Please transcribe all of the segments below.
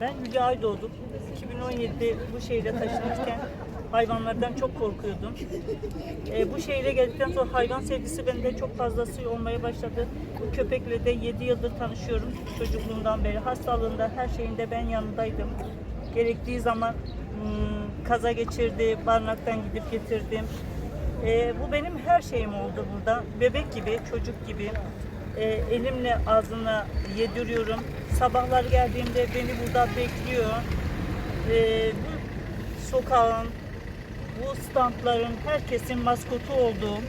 Ben Hülya Aydoğdu. 2017'de bu şehre taşınırken hayvanlardan çok korkuyordum. E, bu şehre geldikten sonra hayvan sevgisi bende çok fazlası olmaya başladı. Bu köpekle de 7 yıldır tanışıyorum çocukluğumdan beri. Hastalığında her şeyinde ben yanındaydım. Gerektiği zaman hmm, kaza geçirdi, barınaktan gidip getirdim. E, bu benim her şeyim oldu burada. Bebek gibi, çocuk gibi. E, elimle ağzına yediriyorum. Sabahlar geldiğimde beni burada bekliyor. E, bu sokağın, bu standların herkesin maskotu olduğum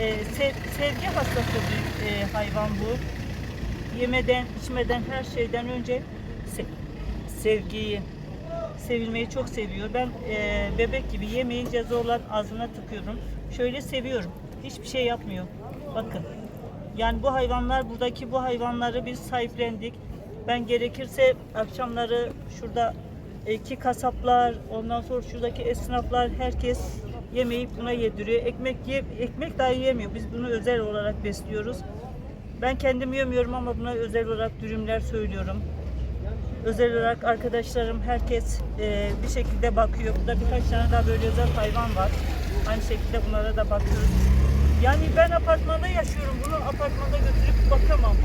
e, sev- sevgi hastası bir e, hayvan bu. Yemeden, içmeden her şeyden önce se- sevgiyi, sevilmeyi çok seviyor. Ben e, bebek gibi yemeyince zorla ağzına tıkıyorum. Şöyle seviyorum. Hiçbir şey yapmıyor. Bakın. Yani bu hayvanlar, buradaki bu hayvanları biz sahiplendik. Ben gerekirse akşamları şurada iki kasaplar, ondan sonra şuradaki esnaflar, herkes yemeği buna yediriyor. Ekmek ye, ekmek dahi yemiyor. Biz bunu özel olarak besliyoruz. Ben kendim yemiyorum ama buna özel olarak dürümler söylüyorum. Özel olarak arkadaşlarım herkes e, bir şekilde bakıyor. Burada birkaç tane daha böyle özel hayvan var. Aynı şekilde bunlara da bakıyoruz. Yani ben apartmanda yaşıyorum. Bunu apartmanda götürüp bakamam.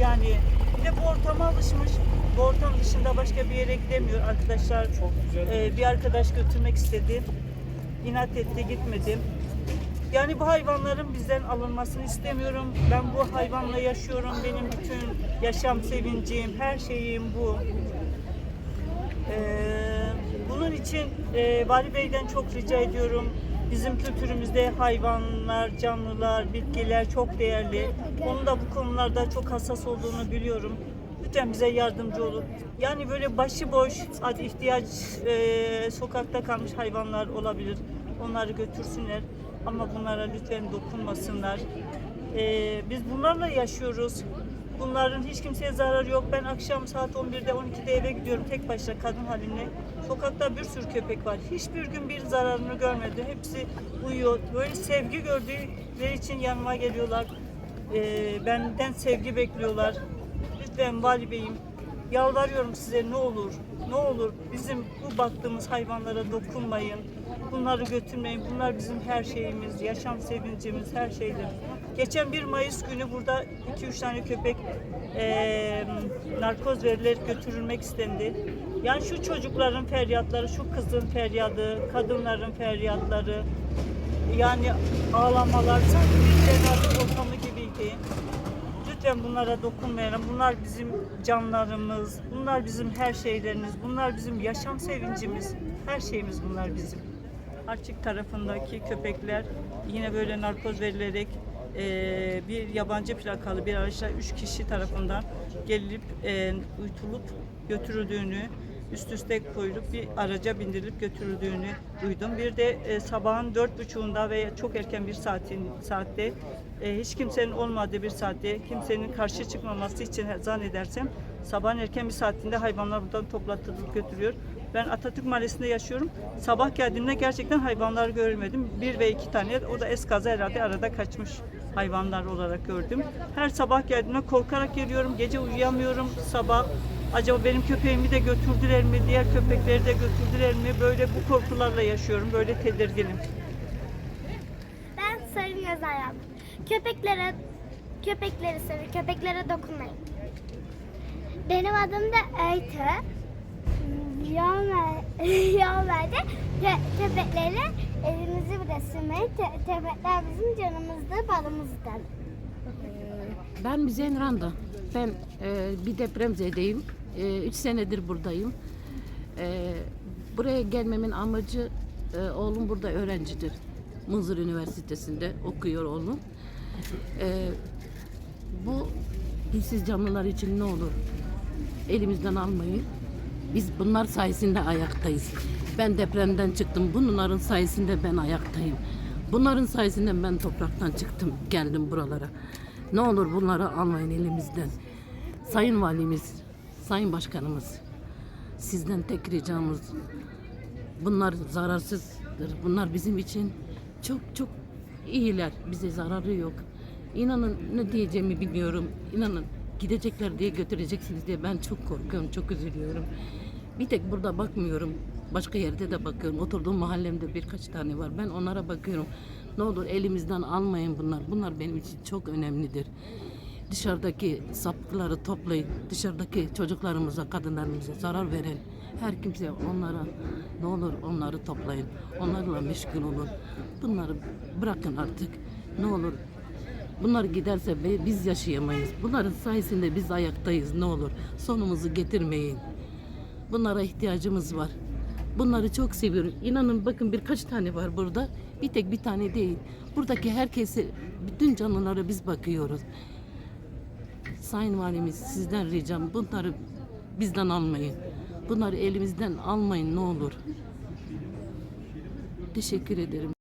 Yani bir de bu ortama alışmış. Bu ortam dışında başka bir yere gidemiyor. Arkadaşlar çok güzel. bir arkadaş götürmek istedi. İnat etti gitmedim. Yani bu hayvanların bizden alınmasını istemiyorum. Ben bu hayvanla yaşıyorum. Benim bütün yaşam sevincim, her şeyim bu. Ee, bunun için e, Vali Bey'den çok rica ediyorum. Bizim kültürümüzde hayvanlar, canlılar, bitkiler çok değerli. Onun da bu konularda çok hassas olduğunu biliyorum. Lütfen bize yardımcı olun. Yani böyle başıboş, hadi ihtiyaç e, sokakta kalmış hayvanlar olabilir. Onları götürsünler. Ama bunlara lütfen dokunmasınlar. Ee, biz bunlarla yaşıyoruz. Bunların hiç kimseye zararı yok. Ben akşam saat 11'de 12'de eve gidiyorum tek başına kadın halimle. Sokakta bir sürü köpek var. Hiçbir gün bir zararını görmedim. Hepsi uyuyor. Böyle sevgi gördükleri için yanıma geliyorlar. Ee, benden sevgi bekliyorlar. Lütfen Vali Bey'im yalvarıyorum size ne olur ne olur bizim bu baktığımız hayvanlara dokunmayın. Bunları götürmeyin. Bunlar bizim her şeyimiz, yaşam sevincimiz, her şeydir. Geçen 1 Mayıs günü burada 2-3 tane köpek eee narkoz verilerek götürülmek istendi. Yani şu çocukların feryatları, şu kızın feryadı, kadınların feryatları, yani ağlamalar sanki bir cenaze ortamı gibiydi. Lütfen bunlara dokunmayalım. Bunlar bizim canlarımız, bunlar bizim her şeylerimiz, bunlar bizim yaşam sevincimiz. Her şeyimiz bunlar bizim. Arçık tarafındaki köpekler yine böyle narkoz verilerek eee, bir yabancı plakalı bir araçla üç kişi tarafından gelip eee, uyutulup götürüldüğünü üst üste koyulup bir araca bindirilip götürüldüğünü duydum. Bir de e, sabahın dört buçuğunda ve çok erken bir saatin saatte e, hiç kimsenin olmadığı bir saatte kimsenin karşı çıkmaması için zannedersem sabahın erken bir saatinde hayvanlar buradan toplatılıp götürüyor. Ben Atatürk Mahallesi'nde yaşıyorum. Sabah geldiğimde gerçekten hayvanlar görmedim. Bir ve iki tane o da eskaza herhalde arada kaçmış hayvanlar olarak gördüm. Her sabah geldiğimde korkarak geliyorum. Gece uyuyamıyorum. Sabah acaba benim köpeğimi de götürdüler mi? Diğer köpekleri de götürdüler mi? Böyle bu korkularla yaşıyorum. Böyle tedirginim. Ben sarı göz ayağım. Köpeklere köpekleri seviyorum. Köpeklere dokunmayın. Benim adım da yol verdi. Kö, köpekleri evimizi sürmeyi. Kö- köpekler bizim canımızdı, balımızdı. Ben Bizen Randa. Ben e, bir depremzedeyim. 3 senedir buradayım. E, buraya gelmemin amacı e, oğlum burada öğrencidir. Mızır Üniversitesi'nde okuyor oğlum. E, bu dilsiz canlılar için ne olur elimizden almayın. Biz bunlar sayesinde ayaktayız. Ben depremden çıktım. Bunların sayesinde ben ayaktayım. Bunların sayesinde ben topraktan çıktım, geldim buralara. Ne olur bunları almayın elimizden. Sayın Valimiz, Sayın Başkanımız, sizden tek ricamız bunlar zararsızdır. Bunlar bizim için çok çok iyiler. Bize zararı yok. İnanın ne diyeceğimi bilmiyorum. İnanın gidecekler diye götüreceksiniz diye ben çok korkuyorum, çok üzülüyorum. Bir tek burada bakmıyorum. Başka yerde de bakıyorum. Oturduğum mahallemde birkaç tane var. Ben onlara bakıyorum. Ne olur elimizden almayın bunlar. Bunlar benim için çok önemlidir. Dışarıdaki sapıkları toplayın. Dışarıdaki çocuklarımıza, kadınlarımıza zarar veren her kimse onlara ne olur onları toplayın. Onlarla meşgul olun. Bunları bırakın artık. Ne olur Bunlar giderse biz yaşayamayız. Bunların sayesinde biz ayaktayız ne olur. Sonumuzu getirmeyin. Bunlara ihtiyacımız var. Bunları çok seviyorum. İnanın bakın birkaç tane var burada. Bir tek bir tane değil. Buradaki herkese, bütün canlılara biz bakıyoruz. Sayın Valimiz sizden ricam bunları bizden almayın. Bunları elimizden almayın ne olur. Teşekkür ederim.